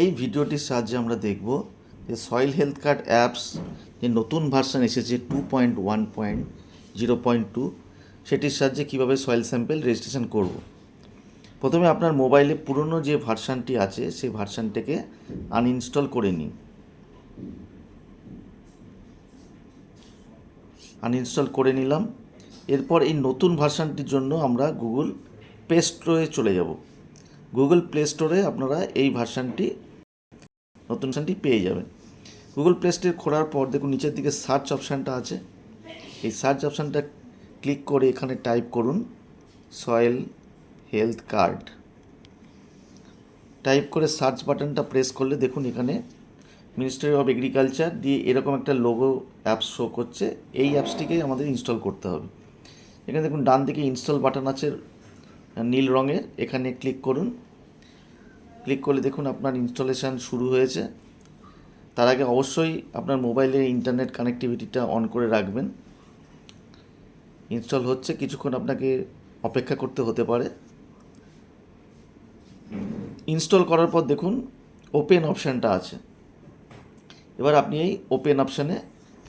এই ভিডিওটির সাহায্যে আমরা দেখব যে সয়েল হেলথ কার্ড অ্যাপস যে নতুন ভার্সন এসেছে two point one point zero point two, সেটির সাহায্যে কীভাবে সয়েল স্যাম্পেল রেজিস্ট্রেশন করব। প্রথমে আপনার মোবাইলে পুরনো যে ভার্সানটি আছে, সেই ভার্সানটাকে আনইনস্টল করে নিন। আনইনস্টল করে নিলাম। এরপর এই নতুন ভার্সানটির জন্য আমরা গুগল প্লে স্টোরে চলে যাব। গুগল প্লে স্টোরে আপনারা এই ভার্সানটি নতুন ভার্সানটি পেয়ে যাবেন। গুগল প্লে স্টোর খোলার পর দেখুন নিচের দিকে সার্চ অপশানটা আছে। এই সার্চ অপশানটা ক্লিক করে এখানে টাইপ করুন সয়েল হেলথ কার্ড টাইপ করে সার্চ বাটনটা প্রেস করলে দেখুন এখানে মিনিস্ট্রি অফ এগ্রিকালচার দিয়ে এরকম একটা লোগো অ্যাপস শো করছে। এই অ্যাপসটিকে আমাদের ইনস্টল করতে হবে। এখানে দেখুন ডান দিকে ইনস্টল বাটন আছে নীল রঙের। এখানে ক্লিক করুন। ক্লিক করলে দেখুন আপনার ইনস্টলেশন শুরু হয়েছে। তার আগে অবশ্যই আপনার মোবাইলের ইন্টারনেট কানেক্টিভিটিটা অন করে রাখবেন। ইনস্টল হচ্ছে, কিছুক্ষণ আপনাকে অপেক্ষা করতে হতে পারে। ইনস্টল করার পর দেখুন ওপেন অপশানটা আছে। এবার আপনি এই ওপেন অপশানে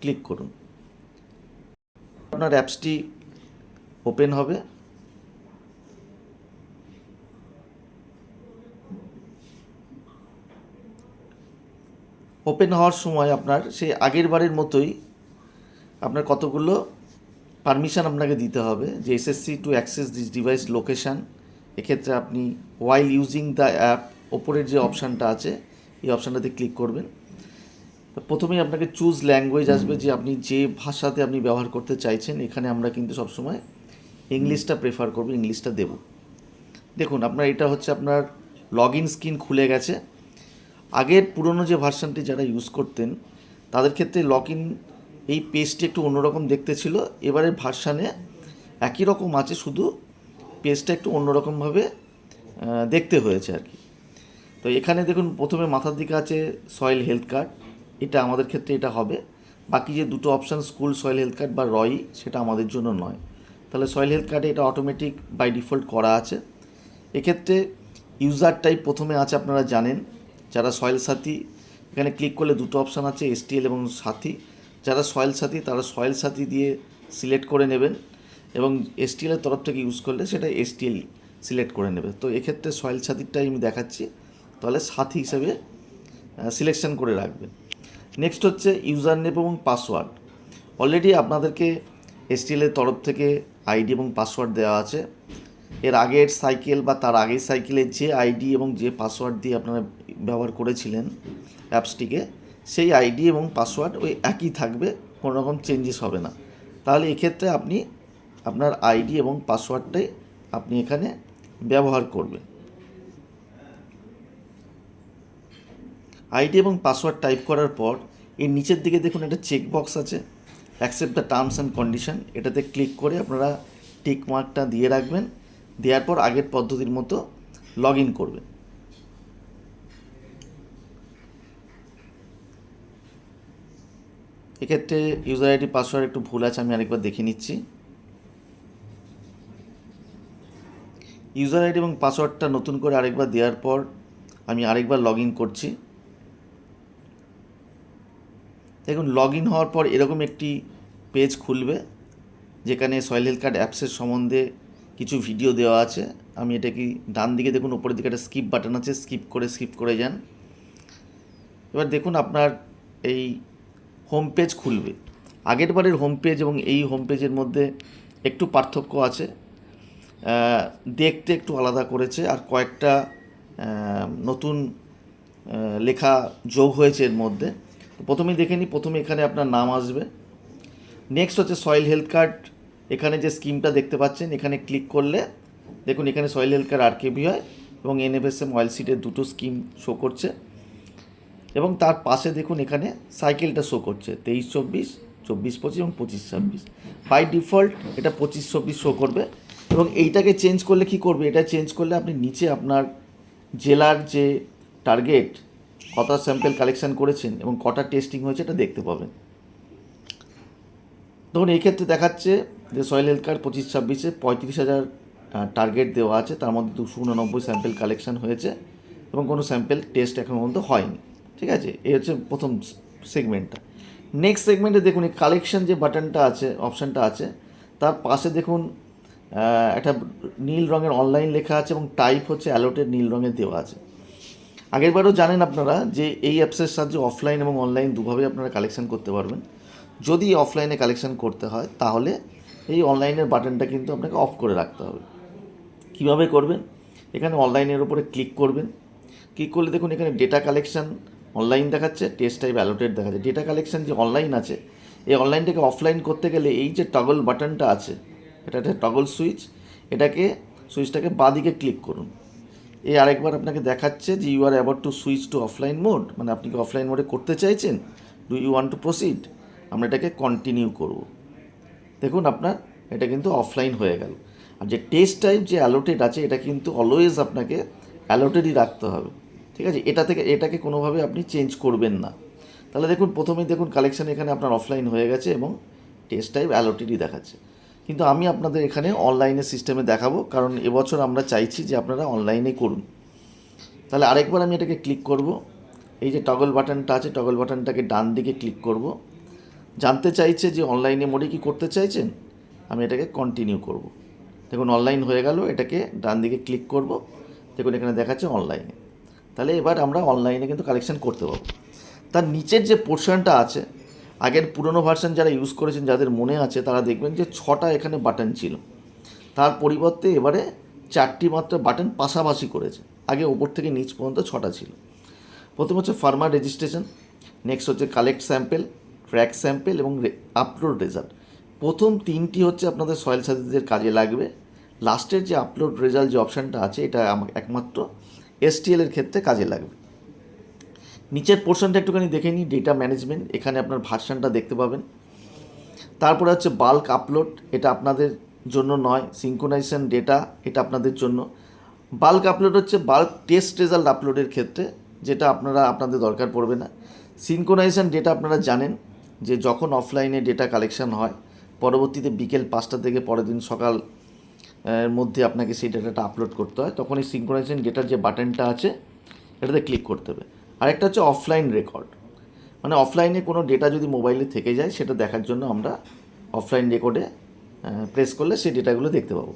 ক্লিক করুন। আপনার অ্যাপসটি ওপেন হবে। ওপেন হওয়ার সময় আপনার সেই আগের বারের মতোই আপনার কতগুলো পারমিশন আপনাকে দিতে হবে, যে SSC to access this device location এক্ষেত্রে আপনি ওয়াইল ইউজিং দ্য অ্যাপ ওপরের যে অপশানটা আছে, এই অপশানটাতে ক্লিক করবেন। প্রথমেই আপনাকে চুজ ল্যাঙ্গুয়েজ আসবে যে আপনি যে ভাষাতে আপনি ব্যবহার করতে চাইছেন, এখানে আমরা কিন্তু সবসময় ইংলিশটা প্রেফার করব, ইংলিশটা দেব। দেখুন, আপনার এটা হচ্ছে আপনার লগ ইন স্ক্রিন খুলে গেছে। আগের পুরনো যে ভার্সানটি যারা ইউজ করতেন, তাদের ক্ষেত্রে লগ ইন এই পেজটি একটু অন্যরকম দেখতে ছিল। এবারের ভার্সানে একই রকম আছে, শুধু পেজটা একটু অন্যরকমভাবে দেখতে হয়েছে আর কি। তো এখানে দেখুন, প্রথমে মাথার দিকে আছে সয়েল হেলথ কার্ড এটা আমাদের ক্ষেত্রে এটা হবে। বাকি যে দুটো option school soil health card বা রয়, সেটা আমাদের জন্য নয়। তাহলে সয়েল হেলথ কার্ডে এটা অটোমেটিক বাই ডিফল্ট করা আছে। এক্ষেত্রে ইউজার টাইপ প্রথমে আছে, আপনারা জানেন। যারা সয়েল সাথী, এখানে ক্লিক করলে দুটো অপশান আছে এসটিএল এবং সাথী। যারা সয়েল সাথী, তারা সয়েল সাথী দিয়ে সিলেক্ট করে নেবেন এবং এসটিএলের তরফ থেকে ইউজ করলে সেটা এসটিএল সিলেক্ট করে নেবে। তো এক্ষেত্রে সয়েল সাথীরটাই আমি দেখাচ্ছি। তাহলে সাথী হিসেবে সিলেকশন করে রাখবেন। নেক্সট হচ্ছে ইউজার নেম এবং পাসওয়ার্ড অলরেডি আপনাদেরকে এসটিএলের তরফ থেকে আইডি এবং পাসওয়ার্ড দেওয়া আছে। এর আগের সাইকেল বা তার আগের সাইকেলের যে আইডি এবং যে পাসওয়ার্ড দিয়ে আপনারা ব্যবহার করেছিলেন অ্যাপসটিকে, সেই আইডি এবং পাসওয়ার্ড ওই একই থাকবে, কোনো রকম চেঞ্জেস হবে না। তাহলে এক্ষেত্রে আপনি আপনার আইডি এবং পাসওয়ার্ডটাই আপনি এখানে ব্যবহার করবেন। আইডি এবং পাসওয়ার্ড টাইপ করার পর এর নিচের দিকে দেখুন একটা চেক বক্স আছে, accept the terms and condition, এটাতে ক্লিক করে আপনারা টিক মার্কটা দিয়ে রাখবেন, দেওয়ার পর আগের পদ্ধতির মতো লগ ইন করবেন। এক্ষেত্রে ইউজার আইডি পাসওয়ার্ড একটু ভুল আছে, আমি আরেকবার দেখে নিচ্ছি। ইউজার আইডি এবং পাসওয়ার্ডটা নতুন করে আরেকবার দেওয়ার পর আমি আরেকবার লগ ইন করছি। দেখুন লগ ইন হওয়ার পর এরকম একটি পেজ খুলবে, যেখানে সয়েল হেলথ কার্ড অ্যাপসের সম্বন্ধে কিছু ভিডিও দেওয়া আছে। আমি এটা কি ডান দিকে দেখুন, উপরের দিকে একটা স্কিপ বাটন আছে স্কিপ করে স্কিপ করে যান। এবার দেখুন, আপনার এই হোম পেজ খুলবে। আগের বারের হোম পেজ এবং এই হোম পেজের মধ্যে একটু পার্থক্য আছে। দেখতে একটু আলাদা করেছে আর কয়েকটা নতুন লেখা যোগ হয়েছে এর মধ্যে। প্রথমেই দেখে নিই, প্রথমে এখানে আপনার নাম আসবে। নেক্সট হচ্ছে সয়েল হেলথ কার্ড এখানে যে স্কিমটা দেখতে পাচ্ছেন, এখানে ক্লিক করলে দেখুন এখানে সয়েল হেলথ কার্ড আর কেবি হয় এবং এনএফএসএম অয়েল সিটের দুটো স্কিম শো করছে। এবং তার পাশে দেখুন এখানে সাইকেলটা শো করছে, তেইশ চব্বিশ চব্বিশ পঁচিশ এবং পঁচিশ ছাব্বিশ। বাই ডিফল্ট এটা পঁচিশ চব্বিশ শো করবে এবং এইটাকে চেঞ্জ করলে কি করবে? এটা চেঞ্জ করলে আপনি নিচে আপনার জেলার যে টার্গেট কটা স্যাম্পেল কালেকশন করেছেন এবং কটা টেস্টিং হয়েছে এটা দেখতে পাবেন। ধরুন এই ক্ষেত্রে দেখাচ্ছে যে সয়েল হেলথ কার্ড পঁচিশ ছাব্বিশে পঁয়ত্রিশ হাজার টার্গেট দেওয়া আছে, তার মধ্যে দুশো উননব্বই স্যাম্পেল কালেকশন হয়েছে এবং কোনো স্যাম্পেল টেস্ট এখন পর্যন্ত হয়নি। ঠিক আছে? এই হচ্ছে প্রথম সেগমেন্টটা নেক্সট সেগমেন্টে দেখুন, এই কালেকশন যে বাটনটা আছে অপশানটা আছে, তার পাশে দেখুন একটা নীল রঙের অনলাইন লেখা আছে এবং টাইপ হচ্ছে অ্যালোটেড নীল রঙের দেওয়া আছে। আগেরবারও জানেন আপনারা যে এই অ্যাপসের সাহায্যে অফলাইন এবং অনলাইন দুভাবে আপনারা কালেকশন করতে পারবেন। যদি অফলাইনে কালেকশন করতে হয়, তাহলে এই অনলাইনের বাটনটা কিন্তু আপনাকে অফ করে রাখতে হবে। কীভাবে করবেন? এখানে অনলাইনের উপরে ক্লিক করবেন। ক্লিক করলে দেখুন, এখানে ডেটা কালেকশন অনলাইন দেখাচ্ছে টেস্ট টাইপ অ্যালোটেড দেখাচ্ছে। ডেটা কালেকশন যে অনলাইন আছে, এই অনলাইনটাকে অফলাইন করতে গেলে এই যে টগল বাটনটা আছে, এটা একটা টগল সুইচ এটাকে সুইচটাকে বাদিকে ক্লিক করুন। এই আরেকবার আপনাকে দেখাচ্ছে যে you are about to switch to offline mode মানে আপনি কি অফলাইন মোডে করতে চাইছেন? Do you want to proceed আমরা এটাকে কন্টিনিউ করব। দেখুন আপনার, এটা কিন্তু অফলাইন হয়ে গেল। আর যে টেস্ট টাইপ যে অ্যালোটেড আছে, এটা কিন্তু অলওয়েজ আপনাকে অ্যালোটেডই রাখতে হবে। ঠিক আছে? এটা থেকে, এটাকে কোনোভাবে আপনি চেঞ্জ করবেন না। তাহলে দেখুন, প্রথমেই দেখুন কালেকশান এখানে আপনার অফলাইন হয়ে গেছে এবং টেস্ট টাইপ অ্যালোটেডই দেখাচ্ছে। কিন্তু আমি আপনাদের এখানে অনলাইনের সিস্টেমে দেখাবো, কারণ এবছর আমরা চাইছি যে আপনারা অনলাইনে করুন। তাহলে আরেকবার আমি এটাকে ক্লিক করব। এই যে টগল বাটনটা আছে টগল বাটনটাকে ডান দিকে ক্লিক করব। জানতে চাইছে যে অনলাইনে মোডে কি করতে চাইছেন? আমি এটাকে কন্টিনিউ করব। দেখুন অনলাইন হয়ে গেল, এটাকে ডান দিকে ক্লিক করব। দেখুন, এখানে দেখাচ্ছে অনলাইনে তাহলে এবার আমরা অনলাইনে কিন্তু কালেকশন করতে পারব। তার নিচের যে পোর্শনটা আছে, আগের পুরনো ভার্সন যারা ইউজ করেছেন, যাদের মনে আছে, তারা দেখবেন যে ছটা এখানে বাটন ছিল। তার পরিবর্তে এবারে চারটি মাত্র বাটন পাশাপাশি করেছে। আগে ওপর থেকে নিচ পর্যন্ত ছটা ছিল। প্রথম হচ্ছে ফার্মার রেজিস্ট্রেশন নেক্সট হচ্ছে কালেক্ট স্যাম্পেল ট্র্যাক স্যাম্পেল এবং আপলোড রেজাল্ট প্রথম তিনটি হচ্ছে আপনাদের সয়েল সাথীদের কাজে লাগবে। লাস্টের যে আপলোড রেজাল্ট যে অপশানটা আছে, এটা একমাত্র এসটিএল এর ক্ষেত্রে কাজে লাগবে। নিচের পোর্শনটা একটুখানি দেখে নিই ডেটা ম্যানেজমেন্ট এখানে আপনার ভার্সানটা দেখতে পাবেন। তারপরে হচ্ছে বাল্ক আপলোড এটা আপনাদের জন্য নয় সিঙ্কোনাইজেশন ডেটা এটা আপনাদের জন্য। বাল্ক আপলোড হচ্ছে বাল্ক টেস্ট রেজাল্ট আপলোডের ক্ষেত্রে, যেটা আপনারা, আপনাদের দরকার পড়বে না। সিনকোনাইজেশন ডেটা আপনারা জানেন যে যখন অফলাইনে ডেটা কালেকশন হয়, পরবর্তীতে বিকেল পাঁচটা থেকে পরের দিন সকাল এর মধ্যে আপনাকে সেই ডেটাটা আপলোড করতে হয়। তখন এই সিনক্রোনাইজেশন ডেটার যে বাটনটা আছে, এটাতে ক্লিক করতে হবে। আরেকটা হচ্ছে অফলাইন রেকর্ড মানে অফলাইনে কোনো ডেটা যদি মোবাইলে থেকে যায়, সেটা দেখার জন্য আমরা অফলাইন রেকর্ডে প্রেস করলে সেই ডেটাগুলো দেখতে পাবো।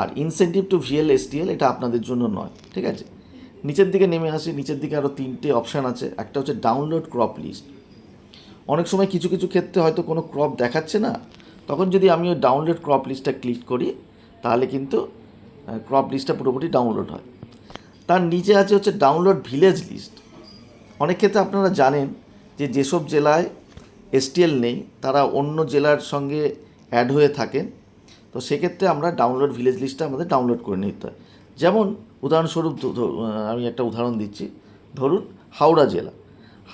আর ইনসেন্টিভ টু ভিএল এসটিএল এটা আপনাদের জন্য নয়, ঠিক আছে? নিচের দিকে নেমে আসি, নিচের দিকে আরও তিনটে অপশান আছে। একটা হচ্ছে ডাউনলোড ক্রপ লিস্ট অনেক সময় কিছু কিছু ক্ষেত্রে হয়তো কোনো ক্রপ দেখাচ্ছে না। তখন যদি আমি ওই ডাউনলোড ক্রপ লিস্টটা ক্লিক করি তাহলে কিন্তু ক্রপ লিস্টটা পুরোপুরি ডাউনলোড হয়। তার নিচে আছে হচ্ছে ডাউনলোড ভিলেজ লিস্ট অনেক ক্ষেত্রে আপনারা জানেন যে যেসব জেলায় এসটিএল নেই, তারা অন্য জেলার সঙ্গে অ্যাড হয়ে থাকেন। তো সেক্ষেত্রে আমরা ডাউনলোড ভিলেজ লিস্টটা আমাদের ডাউনলোড করে নিতে হয়। যেমন উদাহরণস্বরূপ আমি একটা উদাহরণ দিচ্ছি। ধরুন হাওড়া জেলা।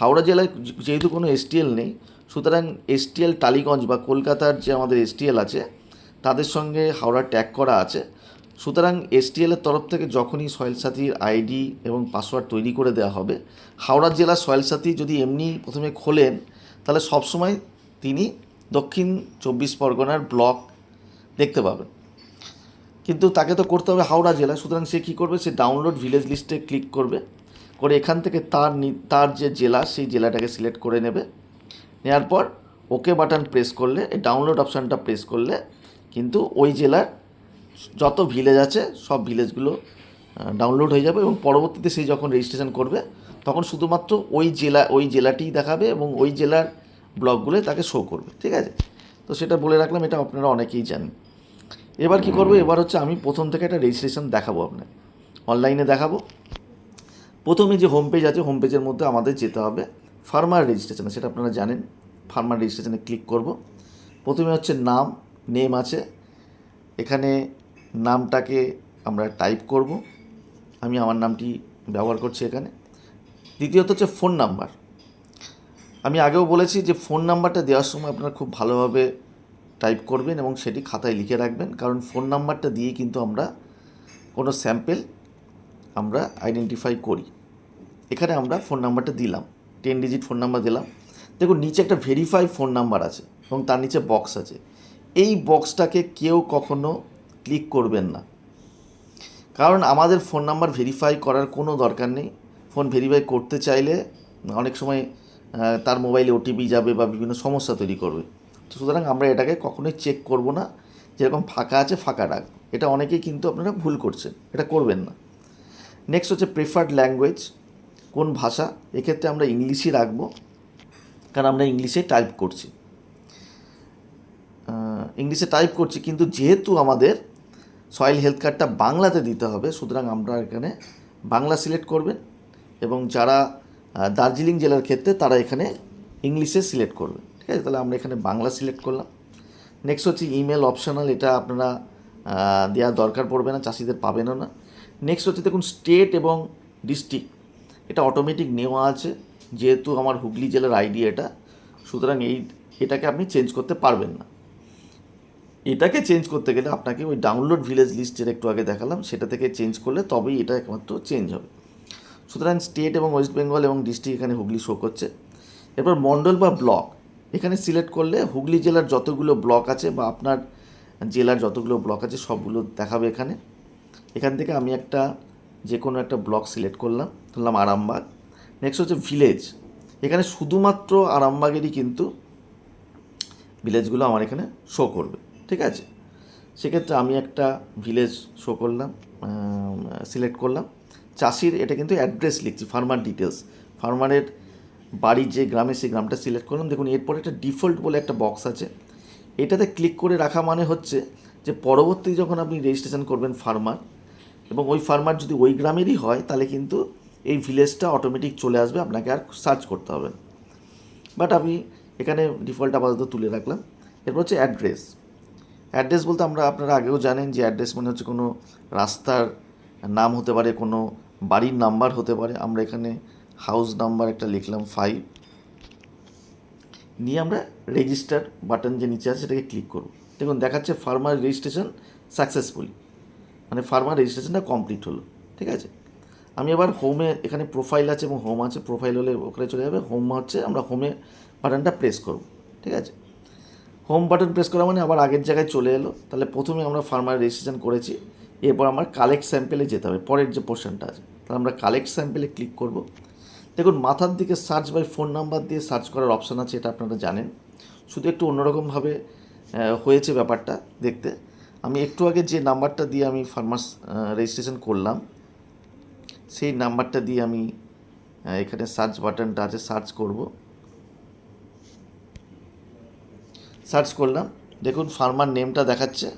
হাওড়া জেলায় যেহেতু কোনো এসটিএল নেই, সুতরাং এসটিএল টালিগঞ্জ বা কলকাতার যে আমাদের এসটিএল আছে তাদের সঙ্গে হাওড়া ট্যাগ করা আছে। সুতরাং এসটিএলের তরফ থেকে যখনই সয়েল সাথীর আইডি এবং পাসওয়ার্ড তৈরি করে দেওয়া হবে, হাওড়া জেলার সয়েল সাথী যদি এমনি প্রথমে খোলেন, তাহলে সবসময় তিনি দক্ষিণ চব্বিশ পরগনার ব্লক দেখতে পাবেন। কিন্তু তাকে তো করতে হবে হাওড়া জেলা সুতরাং সে কী করবে? সে ডাউনলোড ভিলেজ লিস্টে ক্লিক করবে, করে এখান থেকে তার তার যে জেলা, সেই জেলাটাকে সিলেক্ট করে নেবে। নেওয়ার পর ওকে বাটন প্রেস করলে, এই ডাউনলোড অপশানটা প্রেস করলে কিন্তু ওই জেলার যত ভিলেজ আছে, সব ভিলেজগুলো ডাউনলোড হয়ে যাবে এবং পরবর্তীতে সে যখন রেজিস্ট্রেশন করবে, তখন শুধুমাত্র ওই জেলা, ওই জেলাটিই দেখাবে এবং ওই জেলার ব্লকগুলো তাকে শো করবে, ঠিক আছে? তো সেটা বলে রাখলাম, এটা আপনারা অনেকেই জানেন। এবার কি করব? এবার হচ্ছে আমি প্রথম থেকে একটা রেজিস্ট্রেশন দেখাবো আপনাকে। অনলাইনে দেখাবো। প্রথমে যে হোম পেজ আছে হোম পেজের মধ্যে আমাদের যেতে হবে ফার্মার রেজিস্ট্রেশনে সেটা আপনারা জানেন। ফার্মার রেজিস্ট্রেশনে ক্লিক করব। প্রথমে হচ্ছে নাম নেম আছে। এখানে নামটাকে আমরা টাইপ করব। আমি আমার নামটি ব্যবহার করছি এখানে। দ্বিতীয়ত হচ্ছে ফোন নাম্বার আমি আগেও বলেছি যে ফোন নাম্বারটা দেওয়ার সময় আপনারা খুব ভালোভাবে টাইপ করবেন এবং সেটি খাতায় লিখে রাখবেন। কারণ ফোন নাম্বারটা দিয়ে কিন্তু আমরা কোনো স্যাম্পেল আমরা আইডেন্টিফাই করি। এখানে আমরা ফোন নাম্বারটা দিলাম। টেন ডিজিট ফোন নাম্বার দিলাম। দেখুন, নিচে একটা ভেরিফাই ফোন নাম্বার আছে এবং তার নিচে বক্স আছে। এই বক্সটাকে কেউ কখনো ক্লিক করবেন না। কারণ আমাদের ফোন নাম্বার ভেরিফাই করার কোনো দরকার নেই। ফোন ভেরিফাই করতে চাইলে অনেক সময় তার মোবাইলে ওটিপি যাবে বা বিভিন্ন সমস্যা তৈরি করবে। তো সুতরাং আমরা এটাকে কখনোই চেক করব না। যেরকম ফাঁকা আছে ফাঁকা রাখ। এটা অনেকেই কিন্তু আপনারা ভুল করছেন। এটা করবেন না। নেক্সট হচ্ছে প্রেফার্ড ল্যাঙ্গুয়েজ কোন ভাষা? এক্ষেত্রে আমরা ইংলিশই রাখব। কারণ আমরা ইংলিশে টাইপ করছি। ইংলিশে টাইপ করছি, কিন্তু যেহেতু আমাদের সয়েল হেলথ কার্ডটা বাংলাতে দিতে হবে, সুতরাং আমরা এখানে বাংলা সিলেক্ট করবেন এবং যারা দার্জিলিং জেলার ক্ষেত্রে তারা এখানে ইংলিশে সিলেক্ট করবে ঠিক আছে? তাহলে আমরা এখানে বাংলা সিলেক্ট করলাম। নেক্সট হচ্ছে ইমেল অপশনাল এটা আপনারা দেওয়ার দরকার পড়বে না, চাষিদের পাবেনও না। নেক্সট হচ্ছে দেখুন স্টেট এবং ডিস্ট্রিক্ট এটা অটোমেটিক নেওয়া আছে, যেহেতু আমার হুগলি জেলার আইডি এটা, সুতরাং এই, এটাকে আপনি চেঞ্জ করতে পারবেন না। এটাকে চেঞ্জ করতে গেলে আপনাকে ওই ডাউনলোড ভিলেজ লিস্ট যেটা একটু আগে দেখালাম, সেটা থেকে চেঞ্জ করলে তবেই এটা একমাত্র চেঞ্জ হবে। সুতরাং স্টেট এবং ওয়েস্ট বেঙ্গল এবং ডিস্ট্রিক্ট এখানে হুগলি শো করছে। এরপর মণ্ডল বা ব্লক এখানে সিলেক্ট করলে হুগলি জেলার যতগুলো ব্লক আছে বা আপনার জেলার যতগুলো ব্লক আছে সবগুলো দেখাবে এখানে। এখান থেকে আমি একটা যে কোনো একটা ব্লক সিলেক্ট করলাম, ধরলাম আরামবাগ। নেক্সট হচ্ছে ভিলেজ এখানে শুধুমাত্র আরামবাগেরই কিন্তু ভিলেজগুলো আমার এখানে শো করবে। ঠিক আছে? সেক্ষেত্রে আমি একটা ভিলেজ শো করলাম সিলেক্ট করলাম। চাষির এটা কিন্তু অ্যাড্রেস লিখছি ফার্মার ডিটেলস ফার্মারের বাড়ির যে গ্রামে, সেই গ্রামটা সিলেক্ট করলাম। দেখুন, এরপরে একটা ডিফল্ট বলে একটা বক্স আছে। এটাতে ক্লিক করে রাখা মানে হচ্ছে যে পরবর্তী যখন আপনি রেজিস্ট্রেশন করবেন ফার্মার এবং ওই ফার্মার যদি ওই গ্রামেরই হয়, তাহলে কিন্তু এই ভিলেজটা অটোমেটিক চলে আসবে, আপনাকে আর সার্চ করতে হবে বাট আমি এখানে ডিফল্ট আপাতত তুলে রাখলাম। এরপর হচ্ছে অ্যাড্রেস অ্যাড্রেস বলতে আমরা আপনারা আগেও জানেন যে অ্যাড্রেস মানে হচ্ছে কোনো রাস্তার নাম হতে পারে, কোনো বাড়ির নাম্বার হতে পারে। আমরা এখানে হাউস নাম্বার একটা লিখলাম ফাইভ নিয়ে আমরা রেজিস্টার বাটন যে নিচে আছে সেটাকে ক্লিক করব। দেখুন, দেখাচ্ছে ফার্মার রেজিস্ট্রেশন সাকসেসফুলি মানে ফার্মার রেজিস্ট্রেশনটা কমপ্লিট হলো, ঠিক আছে? আমি এবার হোমে এখানে প্রোফাইল আছে এবং হোম আছে প্রোফাইল হলে ওখানে চলে যাবে। হোম হচ্ছে, আমরা হোমে বাটনটা প্রেস করব, ঠিক আছে? হোম বাটন প্রেস করা মানে আবার আগের জায়গায় চলে এলো। তাহলে প্রথমে আমরা ফার্মার রেজিস্ট্রেশন করেছি। এরপর আমার কালেক্ট স্যাম্পেলে যেতে হবে। পরের যে পোর্শনটা আছে। তাহলে আমরা কালেক্ট স্যাম্পেলে ক্লিক করব। দেখুন, মাথার দিকে সার্চ বাই ফোন নাম্বার দিয়ে সার্চ করার অপশান আছে, এটা আপনারা জানেন। শুধু একটু অন্যরকমভাবে হয়েছে ব্যাপারটা দেখতে। আমি একটু আগে যে নাম্বারটা দিয়ে আমি ফার্মার্স রেজিস্ট্রেশন করলাম, সেই নাম্বারটা দিয়ে আমি এখানে সার্চ বাটনটা আছে সার্চ করব সার্চ করলাম, দেখুন ফার্মার নেমটা দেখাচ্ছে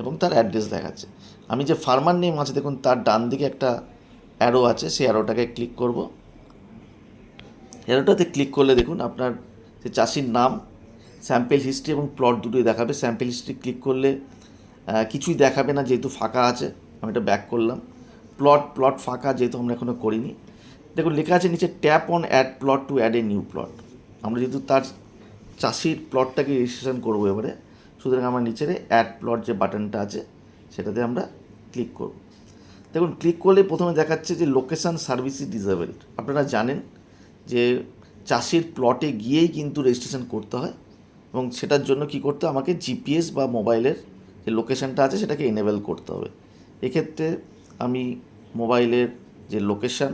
এবং তার অ্যাড্রেস দেখাচ্ছে। আমি যে ফার্মার নেম আছে, দেখুন তার ডান দিকে একটা অ্যারো আছে, সেই অ্যারোটাকে ক্লিক করব। অ্যারোটাতে ক্লিক করলে দেখুন আপনার যে চাষির নাম স্যাম্পেল হিস্ট্রি এবং প্লট দুটোই দেখাবে। স্যাম্পেল হিস্ট্রি ক্লিক করলে কিছুই দেখাবে না যেহেতু ফাঁকা আছে, আমি এটা ব্যাক করলাম। প্লট প্লট ফাঁকা যেহেতু আমরা এখনও করিনি। দেখুন লেখা আছে নিচে tap on add plot to add a new plot আমরা যেহেতু তার চাষির প্লটটাকে রেজিস্ট্রেশন করব এবারে। সুতরাং আমরা নিচের অ্যাড প্লট যে বাটনটা আছে, সেটাতে আমরা ক্লিক করব। দেখুন ক্লিক করলে প্রথমে দেখাচ্ছে যে লোকেশান সার্ভিস ইজ ডিসেবলড আপনারা জানেন যে চাষির প্লটে গিয়েই কিন্তু রেজিস্ট্রেশন করতে হয় এবং সেটার জন্য কি করতে? আমাকে জিপিএস বা মোবাইলের যে লোকেশানটা আছে, সেটাকে এনেবেল করতে হবে। এক্ষেত্রে আমি মোবাইলের যে লোকেশান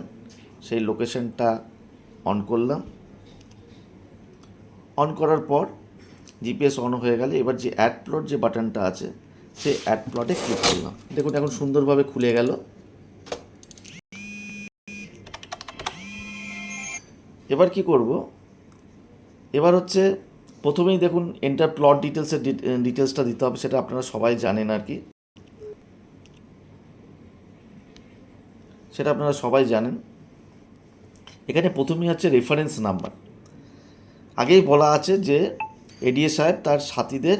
সেই লোকেশানটা অন করলাম। অন করার পর জিপিএস অন হয়ে গেলে এবার যে অ্যাড প্লট যে বাটনটা আছে, সেই অ্যাড প্লটে ক্লিক করলাম। দেখুন, এখন সুন্দরভাবে খুলে গেল। এবার কি করব? এবার হচ্ছে প্রথমেই দেখুন এন্টার প্লট ডিটেলসের ডিটেলসটা দিতে হবে, সেটা আপনারা সবাই জানেন আর কি। সেটা আপনারা সবাই জানেন। এখানে প্রথমেই হচ্ছে রেফারেন্স নাম্বার আগেই বলা আছে যে এডিএ সাহেব তার সাথীদের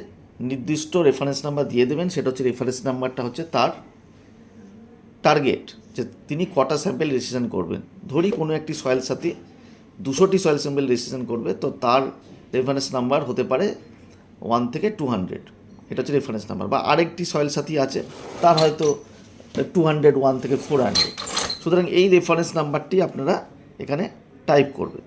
নির্দিষ্ট রেফারেন্স নাম্বার দিয়ে দেবেন। সেটা হচ্ছে রেফারেন্স নাম্বারটা হচ্ছে তার টার্গেট যে তিনি কটা স্যাম্পেল রেজিস্ট্রেশন করবেন। ধরি কোনো একটি সয়েল সাথী দুশোটি সয়েল স্যাম্পেল রেজিস্ট্রেশন করবে, তো তার রেফারেন্স নাম্বার হতে পারে ওয়ান থেকে টু হান্ড্রেড এটা হচ্ছে রেফারেন্স নাম্বার বা আরেকটি সয়েল সাথী আছে, তার হয়তো টু হান্ড্রেড ওয়ান থেকে ফোর হান্ড্রেড সুতরাং এই রেফারেন্স নাম্বারটি আপনারা এখানে টাইপ করবেন।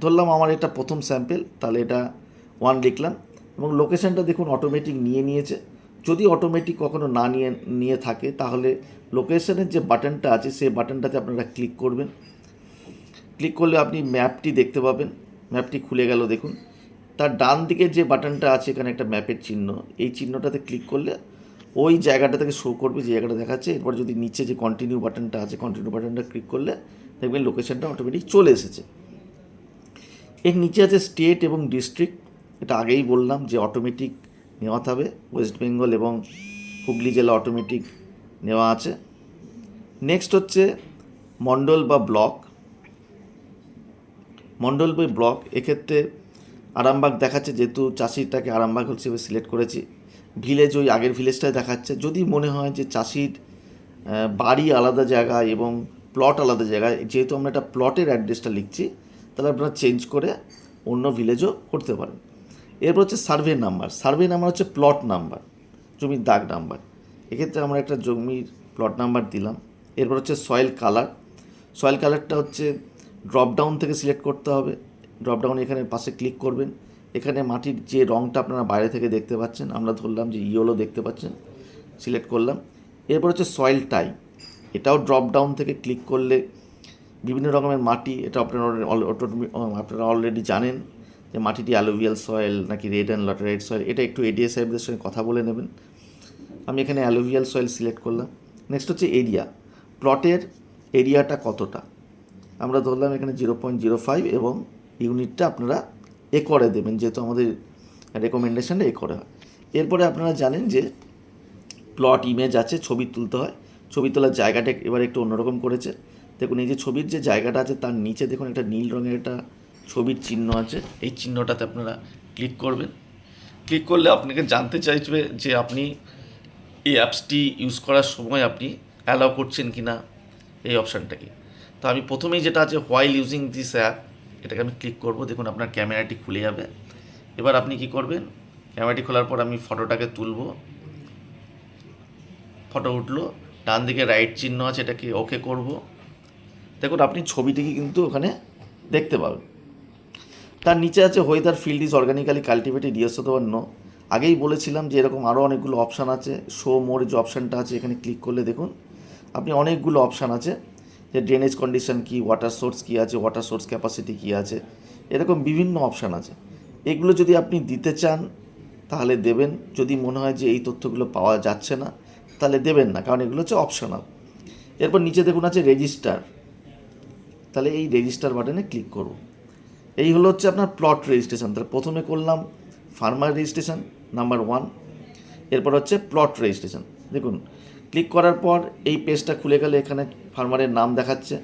ধরলাম আমার এটা প্রথম স্যাম্পেল তাহলে এটা ওয়ান লিখলাম এবং লোকেশানটা দেখুন অটোমেটিক নিয়ে নিয়েছে। যদি অটোমেটিক কখনো না নিয়ে নিয়ে থাকে, তাহলে লোকেশনের যে বাটনটা আছে, সেই বাটনটাতে আপনারা ক্লিক করবেন। ক্লিক করলে আপনি ম্যাপটি দেখতে পাবেন। ম্যাপটি খুলে গেল দেখুন। তার ডান দিকে যে বাটনটা আছে, এখানে একটা ম্যাপের চিহ্ন। এই চিহ্নটাতে ক্লিক করলে ওই জায়গাটা থেকে শো করবে, যে জায়গাটা দেখাচ্ছে। এরপর যদি নিচে যে কন্টিনিউ বাটনটা আছে কন্টিনিউ বাটনটা ক্লিক করলে দেখবেন লোকেশানটা অটোমেটিক চলে এসেছে। এর নিচে আছে স্টেট এবং ডিস্ট্রিক্ট। এটা আগেই বললাম যে অটোমেটিক নেওয়া হবে। ওয়েস্ট বেঙ্গল এবং হুগলি জেলা অটোমেটিক নেওয়া আছে। নেক্সট হচ্ছে মণ্ডল বা ব্লক। মণ্ডল বা ব্লক, এক্ষেত্রে আরামবাগ দেখাচ্ছে, যেহেতু চাষিটাকে আরামবাগ হিসেবে সিলেক্ট করেছি। ভিলেজ ওই আগের ভিলেজটাই দেখাচ্ছে। যদি মনে হয় যে চাষির বাড়ি আলাদা জায়গায় এবং প্লট আলাদা জায়গায়, যেহেতু আমরা একটা প্লটের অ্যাড্রেসটা লিখছি তাহলে আপনারা চেঞ্জ করে অন্য ভিলেজও করতে পারেন। এরপর হচ্ছে সার্ভে নাম্বার সার্ভে নাম্বার হচ্ছে প্লট নাম্বার জমির দাগ নাম্বার এক্ষেত্রে আমরা একটা জমির প্লট নাম্বার দিলাম। এরপর হচ্ছে সয়েল কালার সয়েল কালারটা হচ্ছে ড্রপ ডাউন থেকে সিলেক্ট করতে হবে। ড্রপ ডাউন এখানে পাশে ক্লিক করবেন। এখানে মাটির যে রঙটা আপনারা বাইরে থেকে দেখতে পাচ্ছেন, আমরা ধরলাম যে ইয়েলো দেখতে পাচ্ছেন সিলেক্ট করলাম। এরপর হচ্ছে সয়েল টাইপ এটাও ড্রপ ডাউন থেকে ক্লিক করলে বিভিন্ন রকমের মাটি, এটা আপনারা আপনারা অলরেডি জানেন যে মাটিটি অ্যালোভিয়াল সয়েল নাকি রেড অ্যান্ড লটারাইট সয়েল এটা একটু এডিএ সাহেবদের সঙ্গে কথা বলে নেবেন। আমি এখানে অ্যালোভিয়াল সয়েল সিলেক্ট করলাম। নেক্সট হচ্ছে এরিয়া প্লটের এরিয়াটা কতটা? আমরা ধরলাম এখানে জিরো পয়েন্ট জিরো ফাইভ এবং ইউনিটটা আপনারা এ করে দেবেন, যেহেতু আমাদের রেকমেন্ডেশানটা এ করে হয়। এরপরে আপনারা জানেন যে প্লট ইমেজ আছে, ছবি তুলতে হয়। ছবি তোলার জায়গাটা এবার একটু অন্যরকম করেছে। দেখুন, এই যে ছবির যে জায়গাটা আছে, তার নিচে দেখুন একটা নীল রঙের একটা ছবির চিহ্ন আছে। এই চিহ্নটাতে আপনারা ক্লিক করবেন। ক্লিক করলে আপনাকে জানতে চাইবে যে আপনি এই অ্যাপসটি ইউজ করার সময় আপনি অ্যালাউ করছেন কি না এই অপশানটাকে। তো আমি প্রথমেই যেটা আছে হোয়াইল ইউজিং দিস অ্যাপ এটাকে আমি ক্লিক করব। দেখুন, আপনার ক্যামেরাটি খুলে যাবে। এবার আপনি কি করবেন? ক্যামেরাটি খোলার পর আমি ফটোটাকে তুলবো। ফটো উঠল, ডান দিকে রাইট চিহ্ন আছে, এটাকে ওকে করব। দেখুন, আপনি ছবিটিকে কিন্তু ওখানে দেখতে পাবেন। তার নিচে আছে whether field is organically cultivated yes অথবা আগেই বলেছিলাম যে এরকম আরও অনেকগুলো অপশান আছে। শো মোর যে অপশানটা আছে, এখানে ক্লিক করলে দেখুন, আপনি অনেকগুলো অপশান আছে। যে ড্রেনেজ কন্ডিশন কী ওয়াটার সোর্স কী আছে ওয়াটার সোর্স ক্যাপাসিটি কী আছে, এরকম বিভিন্ন অপশান আছে। এগুলো যদি আপনি দিতে চান, তাহলে দেবেন। যদি মনে হয় যে এই তথ্যগুলো পাওয়া যাচ্ছে না, তাহলে দেবেন না, কারণ এগুলো হচ্ছে অপশনাল এরপর নিচে দেখুন আছে রেজিস্টার তাহলে এই রেজিস্টার বাটনে ক্লিক করব। এই হলো হচ্ছে আপনার প্লট রেজিস্ট্রেশন তাহলে প্রথমে করলাম ফার্মার রেজিস্ট্রেশন নাম্বার ওয়ান এরপর হচ্ছে প্লট রেজিস্ট্রেশন দেখুন ক্লিক করার পর এই পেজটা খুলে গেলে এখানে ফার্মারের নাম দেখাচ্ছে।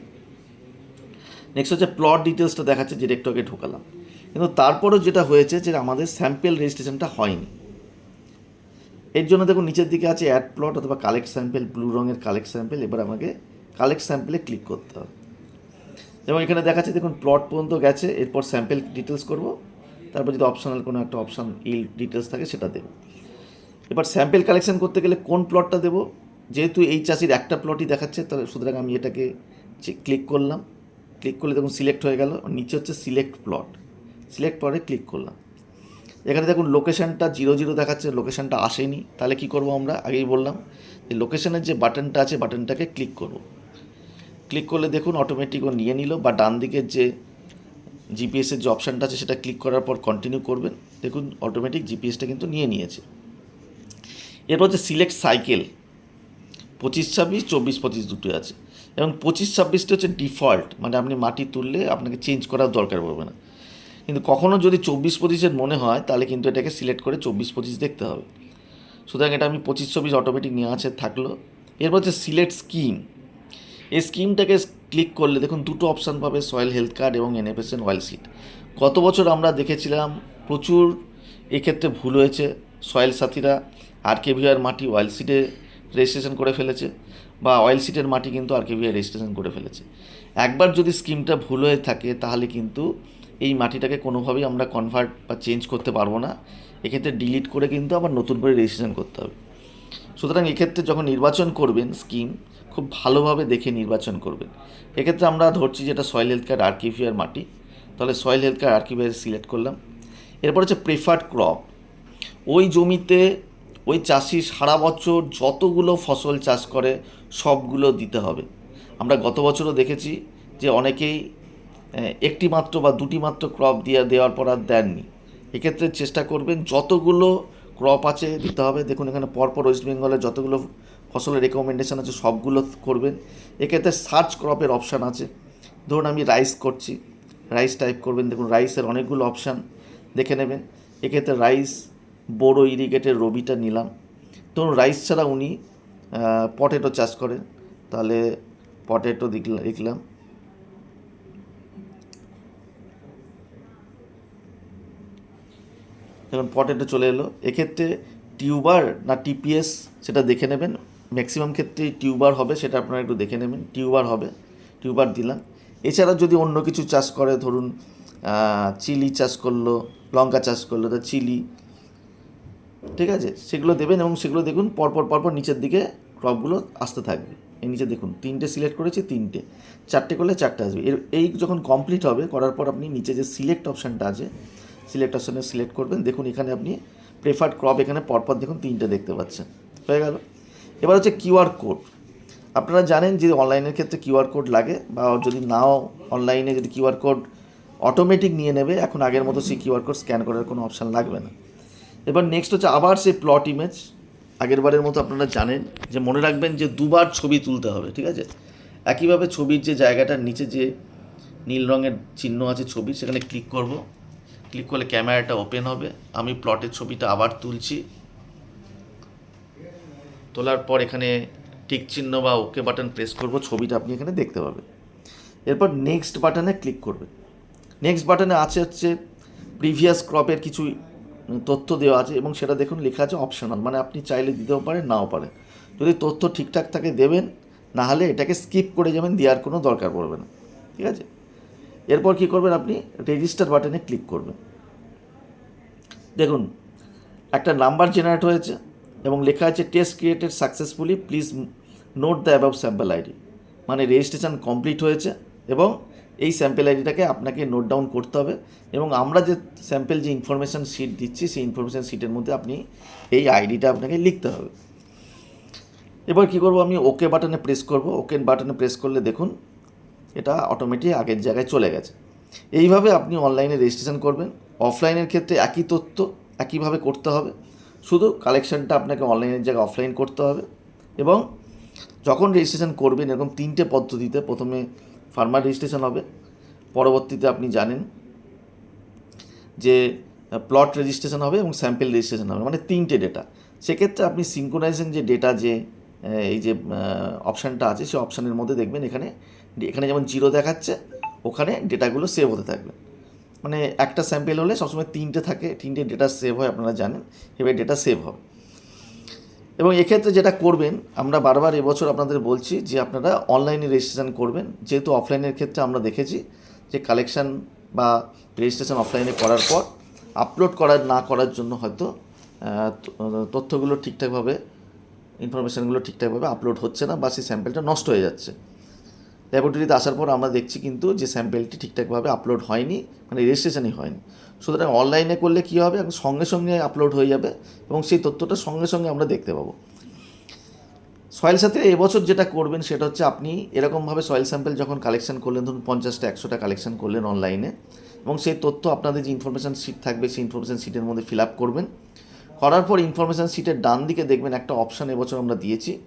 নেক্সট হচ্ছে প্লট ডিটেলসটা দেখাচ্ছে যেটা ঢোকালাম। কিন্তু তারপরও যেটা হয়েছে যে আমাদের স্যাম্পেল রেজিস্ট্রেশনটা হয়নি। এর জন্য দেখুন, নিচের দিকে আছে অ্যাড প্লট অথবা কালেক্ট স্যাম্পেল ব্লু রঙের কালেক্ট স্যাম্পেল এবার আমাকে কালেক্ট স্যাম্পেলে ক্লিক করতে হবে। এবং এখানে দেখাচ্ছে, দেখুন প্লট পর্যন্ত গেছে, এরপর স্যাম্পেল ডিটেলস করব। তারপর যদি অপশনাল কোনো একটা অপশান ইল ডিটেলস থাকে, সেটা দেবো। এবার স্যাম্পেল কালেকশন করতে গেলে কোন প্লটটা দেবো? যেহেতু এই চাষির একটা প্লটই দেখাচ্ছে, তাহলে সুতরাং আমি এটাকে ক্লিক করলাম। ক্লিক করলে দেখুন সিলেক্ট হয়ে গেল নিচে হচ্ছে সিলেক্ট প্লট সিলেক্ট প্লটে ক্লিক করলাম। এখানে দেখুন লোকেশানটা জিরো জিরো দেখাচ্ছে লোকেশানটা আসেনি। তাহলে কি করব আমরা? আগেই বললাম যে লোকেশানের যে বাটনটা আছে বাটনটাকে ক্লিক করব। ক্লিক করলে দেখুন অটোমেটিক ও নিয়ে নিল, বা ডান দিকের যে জিপিএসের যে অপশানটা আছে সেটা ক্লিক করার পর কন্টিনিউ করবেন। দেখুন অটোমেটিক জিপিএসটা কিন্তু নিয়ে নিয়েছে। এরপর হচ্ছে সিলেক্ট সাইকেল পঁচিশ ছাব্বিশ, চব্বিশ, পঁচিশ দুটো আছে। এবং পঁচিশ ছাব্বিশটা হচ্ছে ডিফল্ট মানে আপনি মাটি তুললে আপনাকে চেঞ্জ করার দরকার পড়বে না। কিন্তু কখনও যদি চব্বিশ, পঁচিশের মনে হয়, তাহলে কিন্তু এটাকে সিলেক্ট করে চব্বিশ, পঁচিশ দেখতে হবে। সুতরাং এটা আমি পঁচিশ, চব্বিশ অটোমেটিক নেওয়া আছে, থাকল। এরপর হচ্ছে সিলেক্ট স্কিম এই স্কিমটাকে ক্লিক করলে দেখুন দুটো অপশান পাবে, সয়েল হেলথ কার্ড এবং এনএফএসএন অয়েল সিট গত বছর আমরা দেখেছিলাম প্রচুর এক্ষেত্রে ভুল হয়েছে, সয়েল সাথীরা আর কেভিআর মাটি অয়েল সিটে রেজিস্ট্রেশন করে ফেলেছে বা অয়েল সিটের মাটি কিন্তু আর কেভিআর রেজিস্ট্রেশন করে ফেলেছে। একবার যদি স্কিমটা ভুল হয়ে থাকে তাহলে কিন্তু এই মাটিটাকে কোনোভাবেই আমরা কনভার্ট বা চেঞ্জ করতে পারব না। এক্ষেত্রে ডিলিট করে কিন্তু আবার নতুন করে রেজিস্ট্রেশন করতে হবে। সুতরাং এক্ষেত্রে যখন নির্বাচন করবেন স্কিম খুব ভালোভাবে দেখে নির্বাচন করবেন। এক্ষেত্রে আমরা ধরছি যেটা সয়েল হেলথ কার্ড আর্কিভিয়ার মাটি। তাহলে সয়েল হেলথ কার্ড আর্কিভিয়ার সিলেক্ট করলাম। এরপর হচ্ছে প্রেফার্ড ক্রপ ওই জমিতে ওই চাষি সারা বছর যতগুলো ফসল চাষ করে, সবগুলো দিতে হবে। আমরা গত বছরও দেখেছি যে অনেকেই একটি মাত্র বা দুটি মাত্র ক্রপ দিয়ে, দেওয়ার পর আর দেননি। এক্ষেত্রে চেষ্টা করবেন যতগুলো ক্রপ আছে দিতে হবে। দেখুন এখানে পরপর ওয়েস্ট বেঙ্গলের যতগুলো ফসলের রেকমেন্ডেশন আছে, সবগুলো করবেন। এক্ষেত্রে সার্চ ক্রপের অপশান আছে। ধরুন আমি রাইস করছি। রাইস টাইপ করবেন। দেখুন রাইসের অনেকগুলো অপশান দেখে নেবেন। এক্ষেত্রে রাইস বড়ো ইরিগেটের রবিটা নিলাম। ধরুন রাইস ছাড়া উনি পটেটো চাষ করেন। তাহলে পটেটো দেখলাম দেখুন পটেটো চলে এলো। এক্ষেত্রে টিউবার না টিপিএস সেটা দেখে নেবেন। ম্যাক্সিমাম ক্ষেত্রে টিউবার হবে, সেটা আপনারা একটু দেখে নেবেন। টিউবার হবে, টিউবার দিলাম। এছাড়া যদি অন্য কিছু চাষ করে, ধরুন চিলি চাষ করল, লঙ্কা চাষ করল, তা চিলি, ঠিক আছে? সেগুলো দেবেন এবং সেগুলো দেখুন, পরপর পরপর নিচের দিকে ক্রপগুলো আসতে থাকবে। এই নিচে দেখুন, তিনটে সিলেক্ট করেছি, তিনটে। চারটে করলে চারটে আসবে। এর, এই যখন কমপ্লিট হবে, করার পর আপনি নিচে যে সিলেক্ট অপশানটা আছে, সিলেক্ট অপশানে সিলেক্ট করবেন। দেখুন, এখানে আপনি প্রেফার্ড ক্রপ এখানে পরপর দেখুন, তিনটে দেখতে পাচ্ছেন। হয়ে গেল। এবার হচ্ছে কিউআর কোড। আপনারা জানেন যে অনলাইনের ক্ষেত্রে কিউআর কোড লাগে বা যদি নাও অনলাইনে যদি কিউআর কোড অটোমেটিক নিয়ে নেবে, এখন আগের মতো সেই কিউআর কোড স্ক্যান করার কোনো অপশান লাগবে না। এবার নেক্সট হচ্ছে আবার সেই প্লট ইমেজ আগের বারের মতো আপনারা জানেন যে মনে রাখবেন যে দুবার ছবি তুলতে হবে, ঠিক আছে? একইভাবে ছবির যে জায়গাটার নিচে যে নীল রঙের চিহ্ন আছে ছবি, সেখানে ক্লিক করব। ক্লিক করলে ক্যামেরাটা ওপেন হবে। আমি প্লটের ছবিটা আবার তুলছি। তোলার পর এখানে টিক চিহ্ন বা ওকে বাটন প্রেস করব, ছবিটা আপনি এখানে দেখতে পাবেন। এরপর নেক্সট বাটনে ক্লিক করবেন নেক্সট বাটনে আছে হচ্ছে প্রিভিয়াস ক্রপের কিছু তথ্য দেওয়া আছে এবং সেটা দেখুন লেখা আছে অপশনাল মানে আপনি চাইলে দিতেও পারেন, নাও পারেন। যদি তথ্য ঠিকঠাক থাকে দেবেন, না হলে এটাকে স্কিপ করে যাবেন, দেওয়ার কোনো দরকার পড়বে না। ঠিক আছে? এরপর কী করবেন আপনি? রেজিস্টার বাটনে ক্লিক করবেন। দেখুন, একটা নাম্বার জেনারেট হয়েছে। এবং লেখা আছে test created successfully please note the above sample ID মানে রেজিস্ট্রেশন কমপ্লিট হয়েছে এবং এই স্যাম্পেল আইডিটাকে আপনাকে নোট ডাউন করতে হবে এবং আমরা যে স্যাম্পেল যে ইনফরমেশান শিট দিচ্ছি, সেই ইনফরমেশান শিটের মধ্যে আপনি এই আইডিটা আপনাকে লিখতে হবে। এবার কী করব আমি? ওকে বাটনে প্রেস করব। ওকে বাটনে প্রেস করলে দেখুন, এটা অটোমেটিক আগের জায়গায় চলে গেছে। এইভাবে আপনি অনলাইনে রেজিস্ট্রেশন করবেন। অফলাইনের ক্ষেত্রে একই তথ্য একইভাবে করতে হবে। শুধু কালেকশনটা আপনাকে অনলাইনের জায়গায় অফলাইন করতে হবে এবং যখন রেজিস্ট্রেশন করবেন এরকম তিনটে পদ্ধতিতে প্রথমে ফার্মার রেজিস্ট্রেশন হবে, পরবর্তীতে আপনি জানেন যে প্লট রেজিস্ট্রেশন হবে এবং স্যাম্পেল রেজিস্ট্রেশন হবে মানে তিনটে ডেটা সেক্ষেত্রে আপনি সিঙ্কোনাইজেশন যে ডেটা যে এই যে অপশানটা আছে সেই অপশানের মধ্যে দেখবেন এখানে এখানে যেমন জিরো দেখাচ্ছে, ওখানে ডেটাগুলো সেভ হতে থাকবে। মানে একটা স্যাম্পেল হলে সবসময় তিনটে থাকে, তিনটে ডেটা সেভ হয় আপনারা জানেন, এবার ডেটা সেভ হবে। এবং এক্ষেত্রে যেটা করবেন, আমরা বারবার এবছর আপনাদের বলছি যে আপনারা অনলাইনে রেজিস্ট্রেশন করবেন। যেহেতু অফলাইনের ক্ষেত্রে আমরা দেখেছি যে কালেকশান বা রেজিস্ট্রেশন অফলাইনে করার পর আপলোড করার, না করার জন্য হয়তো তথ্যগুলো ঠিকঠাকভাবে ইনফরমেশানগুলো ঠিকঠাকভাবে আপলোড হচ্ছে না বা সেই স্যাম্পেলটা নষ্ট হয়ে যাচ্ছে। ল্যাবরেটরিতে আসার পর আমরা দেখছি কিন্তু যে স্যাম্পেলটি ঠিকঠাকভাবে আপলোড হয়নি মানে রেজিস্ট্রেশনই হয়নি। সুতরাং অনলাইনে করলে কী হবে? এখন সঙ্গে সঙ্গে আপলোড হয়ে যাবে এবং সেই তথ্যটা সঙ্গে সঙ্গে আমরা দেখতে পাবো। সয়েল সাথে এবছর যেটা করবেন সেটা হচ্ছে আপনি এরকমভাবে সয়েল স্যাম্পেল যখন কালেকশন করলেন, ধরুন পঞ্চাশটা, একশোটা কালেকশন করলেন অনলাইনে এবং সেই তথ্য আপনাদের যে ইনফরমেশান শিট থাকবে, সেই ইনফরমেশান শিটের মধ্যে ফিল আপ করবেন। করার পর ইনফরমেশান শিটের ডান দিকে দেখবেন একটা অপশান এবছর আমরা দিয়েছি।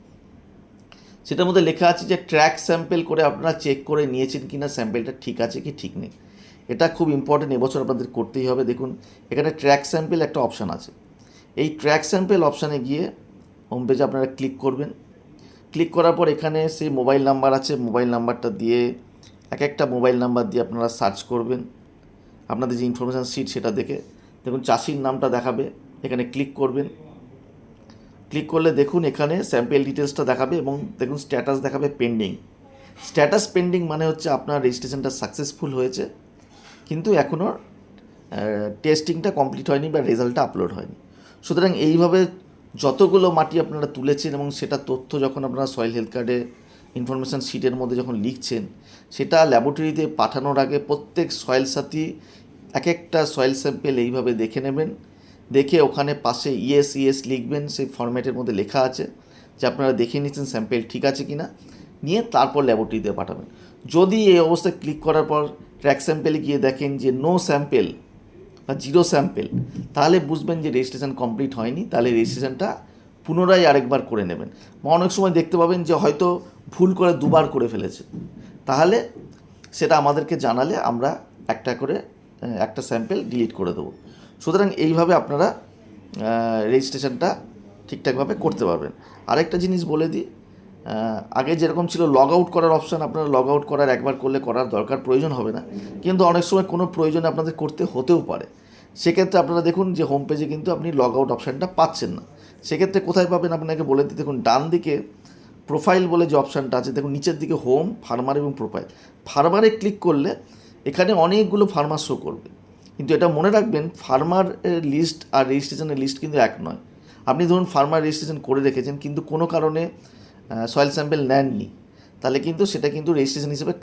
সেটার মধ্যে লেখা আছে যে ট্র্যাক স্যাম্পেল করে আপনারা চেক করে নিয়েছেন কি না স্যাম্পেলটা ঠিক আছে কি ঠিক নেই। এটা খুব ইম্পর্টেন্ট এবছর আপনাদের করতেই হবে। দেখুন, এখানে ট্র্যাক স্যাম্পেল একটা অপশান আছে। এই ট্র্যাক স্যাম্পেল অপশানে গিয়ে হোম পেজে আপনারা ক্লিক করবেন। ক্লিক করার পর এখানে সেই মোবাইল নাম্বার আছে। মোবাইল নাম্বারটা দিয়ে এক একটা মোবাইল নাম্বার দিয়ে আপনারা সার্চ করবেন। আপনাদের যে ইনফরমেশান শিট সেটা দেখে দেখুন, চাষির নামটা দেখাবে। এখানে ক্লিক করবেন। ক্লিক করলে দেখুন এখানে স্যাম্পেল ডিটেলসটা দেখাবে এবং দেখুন স্ট্যাটাস দেখাবে পেন্ডিং স্ট্যাটাস পেন্ডিং মানে হচ্ছে আপনার রেজিস্ট্রেশনটা সাকসেসফুল হয়েছে, কিন্তু এখনও টেস্টিংটা কমপ্লিট হয়নি বা রেজাল্টটা আপলোড হয়নি। সুতরাং এইভাবে যতগুলো মাটি আপনারা তুলেছেন এবং সেটা তথ্য যখন আপনারা সয়েল হেলথ কার্ডে ইনফরমেশান শিটের মধ্যে যখন লিখছেন, সেটা ল্যাবরেটরিতে পাঠানোর আগে প্রত্যেক সয়েল সাথী এক একটা সয়েল স্যাম্পেল এইভাবে দেখে নেবেন। দেখে ওখানে পাশে ইয়েস ইয়েস লিখবেন, সেই ফরম্যাটের মধ্যে লেখা আছে, যে আপনারা দেখে নিচ্ছেন স্যাম্পেল ঠিক আছে কি না নিয়ে তারপর ল্যাবরেটরিতে পাঠাবেন। যদি এই অবস্থায় ক্লিক করার পর ট্র্যাক স্যাম্পেলে গিয়ে দেখেন যে নো স্যাম্পেল বা জিরো স্যাম্পেল, তাহলে বুঝবেন যে রেজিস্ট্রেশন কমপ্লিট হয়নি, তাহলে রেজিস্ট্রেশনটা পুনরায় আরেকবার করে নেবেন। বা অনেক সময় দেখতে পাবেন যে হয়তো ভুল করে দুবার করে ফেলেছে। তাহলে সেটা আমাদেরকে জানালে আমরা একটা করে একটা স্যাম্পেল ডিলিট করে দেবো। সুতরাং এইভাবে আপনারা রেজিস্ট্রেশনটা ঠিকঠাকভাবে করতে পারবেন। আরেকটা জিনিস বলে দিই আগে যেরকম ছিল লগ আউট করার অপশান আপনারা লগ আউট করার একবার করলে করার দরকার, প্রয়োজন হবে না। কিন্তু অনেক সময় কোনো প্রয়োজনে আপনাদের করতে হতেও পারে। সেক্ষেত্রে আপনারা দেখুন যে হোম পেজে কিন্তু আপনি লগ আউট অপশানটা পাচ্ছেন না। সেক্ষেত্রে কোথায় পাবেন আপনাকে বলে দিই, দেখুন ডান দিকে প্রোফাইল বলে যে অপশানটা আছে, দেখুন নিচের দিকে হোম ফার্মার এবং প্রোফাইল ফার্মারে ক্লিক করলে এখানে অনেকগুলো ফার্মার শো করবে। কিন্তু এটা মনে রাখবেন, ফার্মার লিস্ট আর রেজিস্ট্রেশনের লিস্ট কিন্তু এক নয়। আপনি ধরুন ফার্মার রেজিস্ট্রেশন করে রেখেছেন, কিন্তু কোনো কারণে সয়েল স্যাম্পেল নেননি, তাহলে কিন্তু সেটা কিন্তু রেজিস্ট্রেশন হিসেবে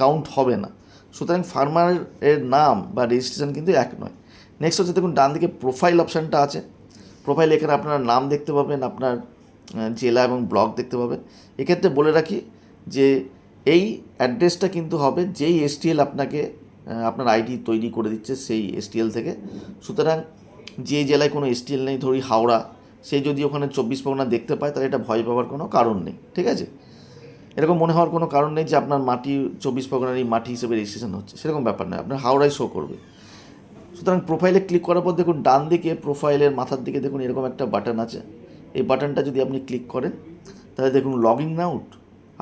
কাউন্ট হবে না। সুতরাং ফার্মারের নাম বা রেজিস্ট্রেশন কিন্তু এক নয়। নেক্সট হচ্ছে দেখুন, ডান দিকে প্রোফাইল অপশানটা আছে। প্রোফাইল এখানে আপনার নাম দেখতে পাবেন, আপনার জেলা এবং ব্লক দেখতে পাবেন। এক্ষেত্রে বলে রাখি যে, এই অ্যাড্রেসটা কিন্তু হবে, যেই এসটিএল আপনাকে আপনার আইডি তৈরি করে দিচ্ছে সেই এসটিএল থেকে। সুতরাং যে জেলায় কোনো এসটিএল নেই, ধরি হাওড়া, সে যদি ওখানে চব্বিশ পরগনা দেখতে পায়, তাহলে এটা ভয় পাওয়ার কোনো কারণ নেই, ঠিক আছে? এরকম মনে হওয়ার কোনো কারণ নেই যে আপনার মাটি চব্বিশ পরগনারই মাটি হিসেবে রেজিস্ট্রেশন হচ্ছে, সেরকম ব্যাপার নয়, আপনার হাওড়ায় শো করবে। সুতরাং প্রোফাইলে ক্লিক করার পর দেখুন, ডান দিকে প্রোফাইলের মাথার দিকে দেখুন, এরকম একটা বাটন আছে। এই বাটনটা যদি আপনি ক্লিক করেন, তাহলে দেখুন logging out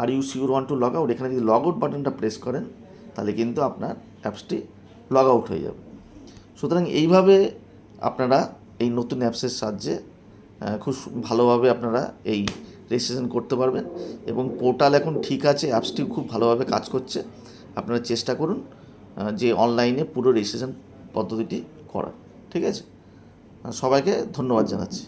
are you sure want to log out এখানে যদি লগ আউট বাটনটা প্রেস করেন, তাহলে কিন্তু আপনার অ্যাপসটি লগ আউট হয়ে যাবে। সুতরাং এইভাবে আপনারা এই নতুন অ্যাপসের সাহায্যে খুব ভালোভাবে আপনারা এই রেজিস্ট্রেশন করতে পারবেন এবং পোর্টাল এখন ঠিক আছে, অ্যাপসটিও খুব ভালোভাবে কাজ করছে। আপনারা চেষ্টা করুন যে অনলাইনে পুরো রেজিস্ট্রেশন পদ্ধতিটি করার। ঠিক আছে? সবাইকে ধন্যবাদ জানাচ্ছি।